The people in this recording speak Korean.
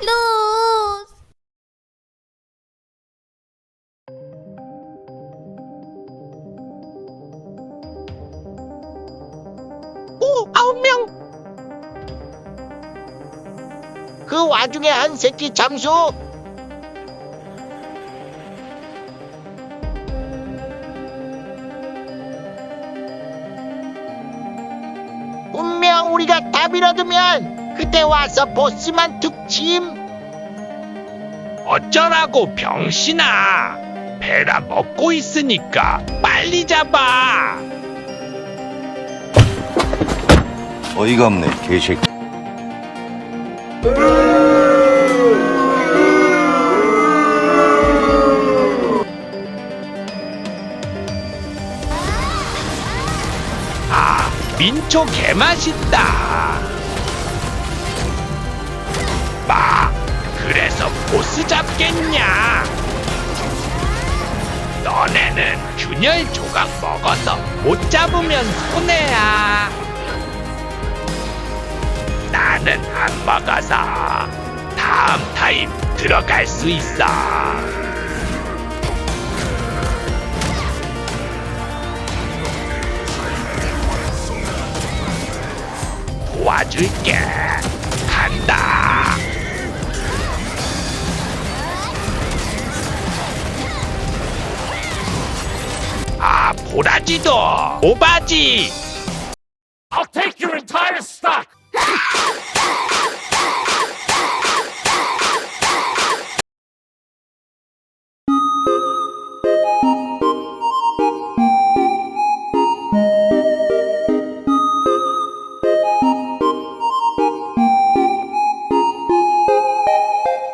루스. 오, 아홉 명. 그 와중에 한 새끼 잠수. 분명 우리가 다 밀어두면 그때 와서 보스만 툭침. 어쩌라고 병신아. 베라 먹고 있으니까 빨리 잡아. 어이가 없네 개새끼 민초 개맛있다. 마 그래서 보스 잡겠냐? 너네는 균열 조각 먹어서 못 잡으면 손해야. 나는 안 먹어서 다음 타임 들어갈 수 있어 도와줄게. 간다. 아, 보라지도 오바지.